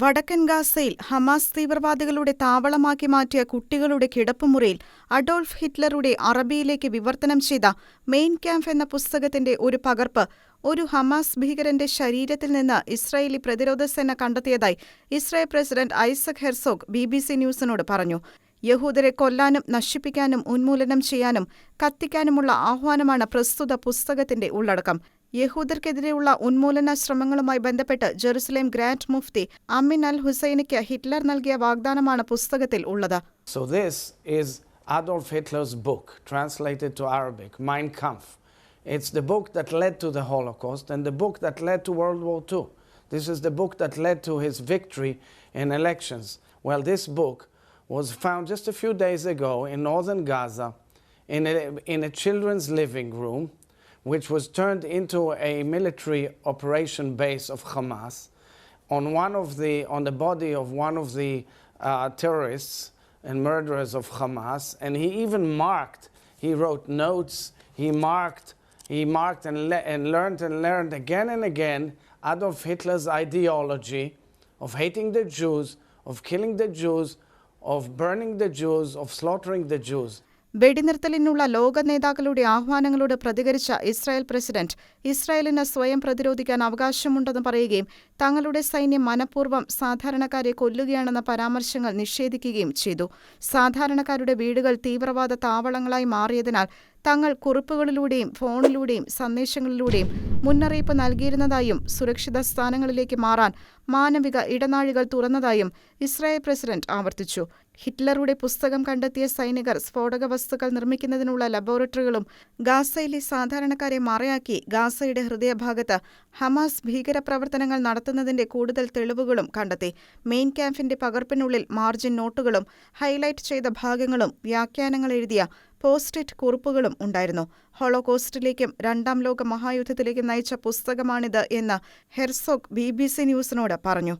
വടക്കൻ ഗാസയിൽ ഹമാസ് തീവ്രവാദികളുടെ താവളമാക്കി മാറ്റിയ കുട്ടികളുടെ കിടപ്പുമുറിയിൽ അഡോൾഫ് ഹിറ്റ്ലറുടെ അറബിയിലേക്ക് വിവർത്തനം ചെയ്ത മെയിൻ ക്യാമ്പ് എന്ന പുസ്തകത്തിന്റെ ഒരു പകർപ്പ് ഒരു ഹമാസ് ഭീകരന്റെ ശരീരത്തിൽ നിന്ന് ഇസ്രായേലി പ്രതിരോധ സേന കണ്ടെത്തിയതായി Israel president Isaac Herzog B B C ന്യൂസിനോട് പറഞ്ഞു. യഹൂദരെ കൊല്ലാനും നശിപ്പിക്കാനും ഉന്മൂലനം ചെയ്യാനും കത്തിക്കാനുമുള്ള ആഹ്വാനമാണ് പ്രസ്തുത പുസ്തകത്തിന്റെ ഉള്ളടക്കം. യഹൂദർക്കെതിരെയുള്ള ഉന്മൂലന ശ്രമങ്ങളുമായി ബന്ധപ്പെട്ട് ജെറുസലേം ഗ്രാൻഡ് മുഫ്തി അമിൻ അൽ ഹുസൈനിക്ക് ഹിറ്റ്ലർ നൽകിയ വാഗ്ദാനമാണ് പുസ്തകത്തിൽ ഉള്ളത് So this is Adolf Hitler's book, translated to Arabic, Mein Kampf. It's the book that led to the Holocaust and the book that led to World War II. This is the book that led to his victory in elections. Well, this book was found just a few days ago in northern Gaza in a, in a children's living room, which was turned into a military operation base of Hamas on one of the on the body of one of the uh, terrorists and murderers of Hamas, and he even marked. He wrote notes. He marked. He marked and, le- and learned and learned again and again Adolf Hitler's ideology of hating the Jews, of killing the Jews, of burning the Jews, of slaughtering the Jews. വെടിനിർത്തലിനുള്ള ലോക നേതാക്കളുടെ ആഹ്വാനങ്ങളോട് പ്രതികരിച്ച Israel president ഇസ്രായേലിന് സ്വയം പ്രതിരോധിക്കാൻ അവകാശമുണ്ടെന്ന് പറയുകയും തങ്ങളുടെ സൈന്യം മനഃപൂർവം സാധാരണക്കാരെ കൊല്ലുകയാണെന്ന പരാമർശങ്ങൾ നിഷേധിക്കുകയും ചെയ്തു. സാധാരണക്കാരുടെ വീടുകൾ തീവ്രവാദ താവളങ്ങളായി മാറിയതിനാൽ തങ്ങൾ കുറിപ്പുകളിലൂടെയും ഫോണിലൂടെയും സന്ദേശങ്ങളിലൂടെയും മുന്നറിയിപ്പ് നൽകിയിരുന്നതായും സുരക്ഷിത സ്ഥാനങ്ങളിലേക്ക് മാറാൻ മാനവിക ഇടനാഴികൾ തുറന്നതായും ഇസ്രായേൽ പ്രസിഡന്റ് ആവർത്തിച്ചു. ഹിറ്റ്ലറുടെ പുസ്തകം കണ്ടെത്തിയ സൈനികർ സ്ഫോടക വസ്തുക്കൾ നിർമ്മിക്കുന്നതിനുള്ള ലബോറട്ടറികളും ഗാസയിലെ സാധാരണക്കാരെ മറയാക്കി ഗാസയുടെ ഹൃദയഭാഗത്ത് ഹമാസ് ഭീകരപ്രവർത്തനങ്ങൾ നടത്തുന്നതിന്റെ കൂടുതൽ തെളിവുകളും കണ്ടെത്തി. മെയിൻ ക്യാമ്പിന്റെ പകർപ്പിനുള്ളിൽ മാർജിൻ നോട്ടുകളും ഹൈലൈറ്റ് ചെയ്ത ഭാഗങ്ങളും വ്യാഖ്യാനങ്ങൾ എഴുതിയ പോസ്റ്റ് ഇറ്റ് കുറിപ്പുകളും ഉണ്ടായിരുന്നു. ഹോളോകോസ്റ്റിലേക്കും രണ്ടാം ലോക മഹായുദ്ധത്തിലേക്കും നയിച്ച പുസ്തകമാണിത് എന്ന് ഹെർസോക് ബി ബി സി ന്യൂസിനോട് പറഞ്ഞു.